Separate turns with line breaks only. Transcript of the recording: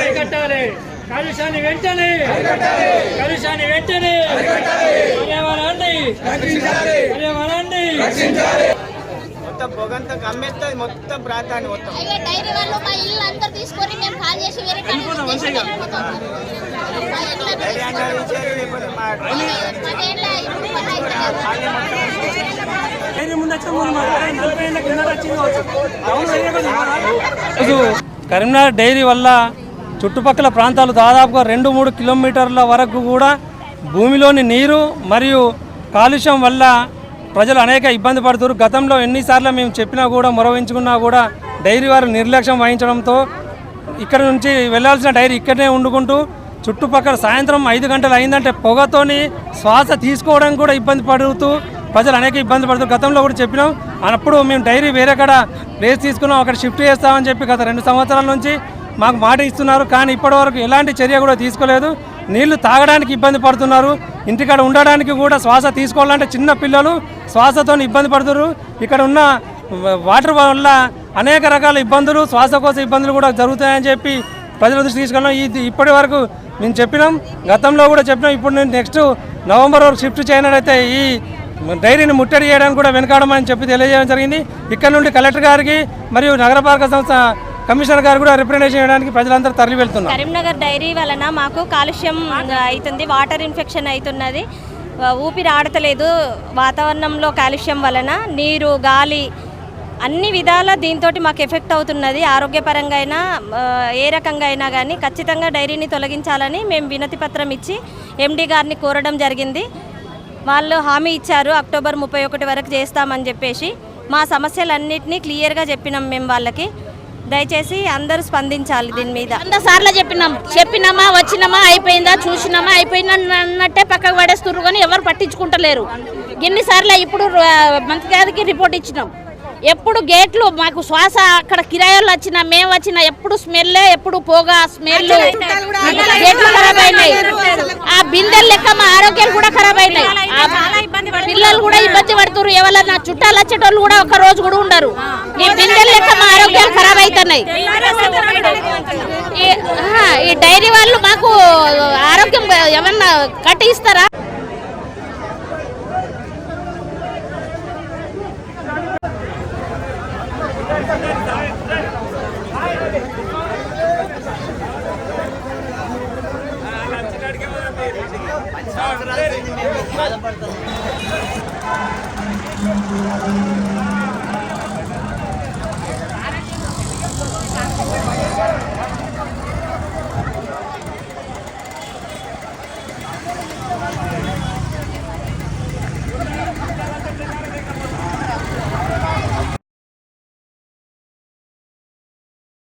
అరికట్టాలి కాలుష్యాన్ని వెంటనే. కాలుష్యాన్ని వెంటనే. పర్యావరణాన్ని. పర్యావరణాన్ని.
మొత్తం పొగంతా కమ్మేస్తుంది మొత్తం ప్రాంతాన్ని మొత్తం.
అయ్యే డైరీ వాళ్ళు మా ఇల్లు అందరు తీసుకొని మేము కాల్ చేసి వేరే. మా
కరీంనగర్ డైరీ వల్ల చుట్టుపక్కల ప్రాంతాలు దాదాపుగా రెండు మూడు కిలోమీటర్ల వరకు కూడా భూమిలోని నీరు మరియు కాలుష్యం వల్ల ప్రజలు అనేక ఇబ్బంది పడుతున్నారు. గతంలో ఎన్నిసార్లు మేము చెప్పినా కూడా మొరవించుకున్నా కూడా డైరీ వారు నిర్లక్ష్యం వహించడంతో ఇక్కడ నుంచి వెళ్ళాల్సిన డైరీ ఇక్కడనే వండుకుంటూ చుట్టుపక్కల సాయంత్రం ఐదు గంటలు అయిందంటే పొగతోని శ్వాస తీసుకోవడం కూడా ఇబ్బంది పడుతూ ప్రజలు అనేక ఇబ్బంది పడుతూ గతంలో కూడా చెప్పినాం. అప్పుడు మేము డైరీ వేరే కాడ ప్లేస్ తీసుకున్నాం. అక్కడ షిఫ్ట్ చేస్తామని చెప్పి గత రెండు సంవత్సరాల నుంచి మాకు మాట ఇస్తున్నారు. కానీ ఇప్పటివరకు ఎలాంటి చర్య కూడా తీసుకోలేదు. నీళ్ళు తాగడానికి ఇబ్బంది పడుతున్నారు. ఇంటికాడ ఉండడానికి కూడా శ్వాస తీసుకోవాలంటే చిన్న పిల్లలు శ్వాసతో ఇబ్బంది పడుతున్నారు ఇక్కడ ఉన్న వాటర్ వల్ల అనేక రకాల ఇబ్బందులు శ్వాసకోశ ఇబ్బందులు కూడా జరుగుతాయని చెప్పి ప్రజల దృష్టి తీసుకెళ్ళాం ఇది ఇప్పటి వరకు మేము చెప్పినాం. గతంలో కూడా చెప్పినాం. ఇప్పుడు నేను నెక్స్ట్ నవంబర్ వరకు షిఫ్ట్ చేయనట్లయితే ఈ డైరీని ముట్టడి చేయడానికి కూడా వెనకాడమని చెప్పి తెలియజేయడం జరిగింది. ఇక్కడ నుండి కలెక్టర్ గారికి మరియు నగరపాలక సంస్థ కమిషనర్ గారు కూడా రిప్రజెంటేషన్ చేయడానికి ప్రజలందరూ తరలి వెళ్తున్నారు.
కరీంనగర్ డైరీ వలన మాకు కాలుష్యం అవుతుంది వాటర్ ఇన్ఫెక్షన్ అవుతున్నది. ఊపిరి ఆడతలేదు. వాతావరణంలో కాలుష్యం వలన నీరు గాలి అన్ని విధాల దీంతో మాకు ఎఫెక్ట్ అవుతున్నది. ఆరోగ్యపరంగా అయినా ఏ రకంగా అయినా కానీ ఖచ్చితంగా డైరీని తొలగించాలని మేము వినతి పత్రం ఇచ్చి ఎండి గారిని కోరడం జరిగింది. వాళ్ళు హామీ ఇచ్చారు అక్టోబర్ ముప్పై ఒకటి వరకు చేస్తామని చెప్పేసి. మా సమస్యలన్నింటినీ క్లియర్గా చెప్పినాం మేము వాళ్ళకి. దయచేసి అందరూ స్పందించాలి దీని మీద.
వంద సార్లు చెప్పినాం. చెప్పినామా వచ్చినామా అయిపోయిందా చూసినామా అయిపోయిందా అన్నట్టే పక్కకు పడేస్తుర్రు కానీ ఎవరు పట్టించుకుంటలేరు. ఎన్నిసార్లు ఇప్పుడు మంత్రి గారికి రిపోర్ట్ ఇచ్చినాం. ఎప్పుడు గేట్లు మాకు శ్వాస అక్కడ కిరాయిలు వచ్చినా మేము వచ్చినా ఎప్పుడు స్మెల్ ఎప్పుడు పోగా స్మెల్ గేట్లు ఖరాబ్ అయినాయి. బిందెలు లెక్క మా ఆరోగ్యాలు కూడా ఖరాబ్ అయినాయి. ఆ పిల్లలు కూడా ఇబ్బంది పడుతున్నారు. ఎవరన్నా చుట్టాలు వచ్చేటోళ్ళు కూడా ఒక రోజు కూడా ఉండరు. ఈ బిందెలు లెక్క మా ఆరోగ్యాలు ఖరాబ్ అవుతున్నాయి ఈ డైరీ వాళ్ళు మాకు ఆరోగ్యం ఏమన్నా కట్టి ఇస్తారా
బాధపడుతుంది